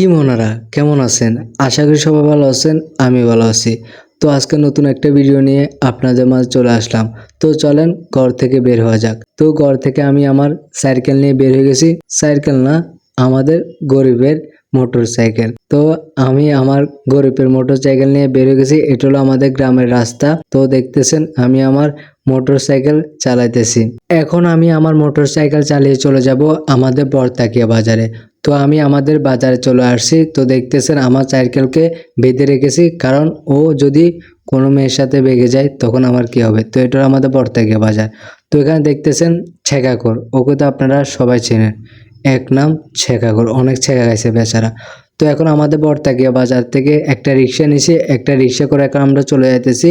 কি মনারা, কেমন আছেন? আশা করি সবাই ভালো আছেন আমি ভালো আছি। তো আজকে নতুন একটা ভিডিও নিয়ে আপনাদের মাঝে চলে আসলাম। তো চলেন ঘর থেকে বের হওয়া যাক। তো ঘর থেকে আমি আমার সাইকেল নিয়ে বের হয়ে গেছি। সাইকেল না, আমাদের গরিবের মোটর সাইকেল তো আমি আমার গরিবের মোটর সাইকেল নিয়ে বেরিয়ে গেছি। এটা হলো আমাদের গ্রামের রাস্তা। তো দেখতেছেন, আমি আমার মোটর সাইকেল চালাইতেছি। এখন আমি আমার মোটর সাইকেল চালিয়ে চলে যাব আমাদের বরতাকিয়া বাজারে। তো আমি আমাদের বাজারে চলে আসছি। তো দেখতেছেন, আমার সাইকেলকে বেঁধে রেখেছি। কারণ ও যদি কোনো মেয়ের সাথে বেগে যায়, তখন আমার কি হবে? তো এটা আমাদের বরতাকিয়া বাজার। তো এখানে দেখতেছেন ছেকাকর ওকে তো আপনারা সবাই চেনেন। এক নাম ছেকাকর অনেক ছেকা গেছে বেচারা। তো এখন আমাদের বরতাকিয়া বাজার থেকে একটা রিক্সা নিছি, একটা রিক্সা করে এখন আমরা চলে যাইতেছি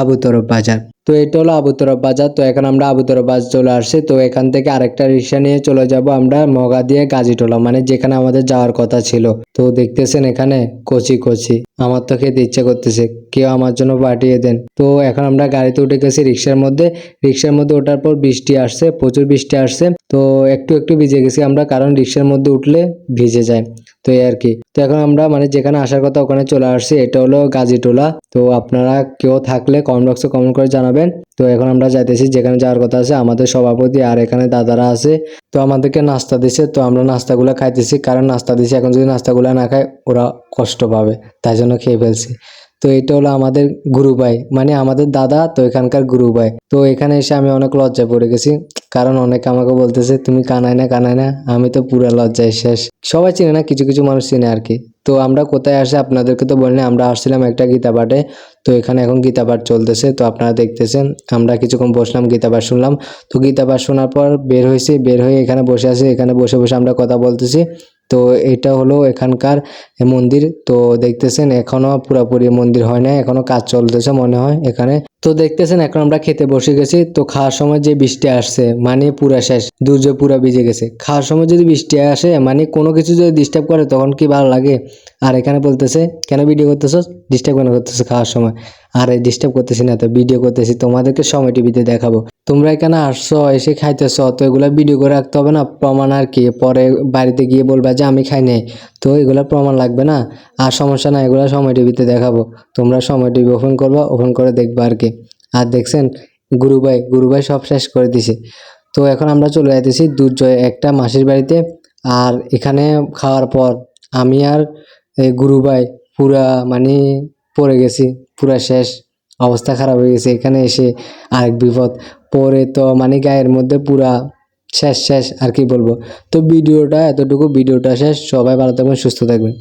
আবুতরফ বাজার। তো এটা হলো আবুতরফ বাজার, তো এখন আমরা আবুতরফ বাজার চলে আসছি। তো এখান থেকে আরেকটা রিক্সা নিয়ে চলে যাব আমরা মগা দিয়ে গাজীটোলা মানে যেখানে আমাদের যাওয়ার কথা ছিল। তো দেখতেছেন এখানে কচি কচি, আমার তো খেতে ইচ্ছে করতেছে। কেউ আমার জন্য পাঠিয়ে দেন। তো এখন আমরা গাড়িতে উঠে গেছি রিক্সার মধ্যে। রিক্সার মধ্যে ওঠার পর বৃষ্টি আসছে, প্রচুর বৃষ্টি আসছে। তো একটু একটু ভিজে গেছি আমরা, কারণ রিক্সার মধ্যে উঠলে ভিজে যায়। তো এই আর কি। তো এখন আমরা মানে যেখানে আসার কথা ওখানে চলে আসছি, এটা হলো গাজীটোলা। তো আপনারা কেউ থাকলে কমেন্ট বক্সে কমেন্ট করে জানাবেন। তো এখন আমরা যাইতেছি, যেখানে যাওয়ার কথা আছে, আমাদের সভাপতি আর এখানে দাদারা আছে। তো আমাদেরকে নাস্তা দিছে, তো আমরা নাস্তাগুলো খাইতেছি। কারণ নাস্তা দিছি, এখন যদি নাস্তাগুলো না খায়, ওরা কষ্ট পাবে। তাই জন্য খেয়ে ফেলছি। তো এটা হলো আমাদের গুরু ভাই মানে আমাদের দাদা, তো এখানকার গুরু ভাই তো এখানে এসে আমি অনেক লজ্জায় পড়ে গেছি, কারণ অনেকে আমাকে বলতেছে, তুমি কানাই না কানাই না, আমি তো পুরো লজ্জায় শেষ। সবাই চিনে না, কিছু কিছু মানুষ চিনে আর কি। তো আমরা কোথায় আসে আপনাদেরকে তো বলিনি, আমরা আসছিলাম একটা গীতা পাঠে তো এখানে এখন গীতা পাঠ চলতেছে, তো আপনারা দেখতেছেন, আমরা কিছুক্ষণ বসলাম গীতা পাঠ শুনলাম। তো গীতা পাঠ শোনার পর বের হয়েছি, বের হয়ে এখানে বসে আছি, এখানে বসে বসে আমরা কথা বলতেছি। তো এটা হলো এখানকার মন্দির। তো দেখতেছেন, এখনও পুরাপুরি মন্দির হয় না এখনও কাজ চলতেছে মনে হয় এখানে। তো দেখতেছেন, এখন আমরা খেতে বসে গেছি। তো খাওয়ার সময় যে বৃষ্টি আসছে মানে পুরা শেষ, দুর্য পুরা ভিজে গেছে। খাওয়ার সময় যদি বৃষ্টি আসে মানে কোনো কিছু যদি ডিস্টার্ব করে, তখন কি ভালো লাগে? আর এখানে বলতেছে, কেন ভিডিও করতেছ? ডিস্টার্ব কেন করতেছো খাওয়ার সময়? আরে ডিস্টার্ব করতেছি না তো ভিডিও করতেছি। তোমাদেরকে সময় টিভিতে দেখাবো। তোমরা এখানে আসছো, এসে খাইতেছ, তো এগুলো ভিডিও করে রাখতে হবে না? প্রমাণ আর কি? পরে বাড়িতে গিয়ে বলবা যে, আমি খাই নাই। তো এগুলো প্রমাণ লাগবে না? আর সমস্যা না এগুলো সময় টিভিতে দেখাবো। তোমরা সময় টিভি ওপেন করবা ওপেন করে দেখবা আর কি। আর দেখছেন গুরু ভাই গুরু ভাই সব শেষ করে দিছে। তো এখন আমরা চলে যাইতেছি দুর্জয় একটা মাসির বাড়িতে। আর এখানে খাওয়ার পর আমি আর এই গুরু পুরা মানে পড়ে গেছি, পুরা শেষ। অবস্থা খারাপ হয়ে গেছে, এখানে এসে আরেক বিপদ। পরে তো মানে গায়ের মধ্যে পুরা শেষ শেষ, আর কি বলব। তো ভিডিওটা এতটুকু, ভিডিওটা শেষ। সবাই ভালো থাকবেন, সুস্থ থাকবেন।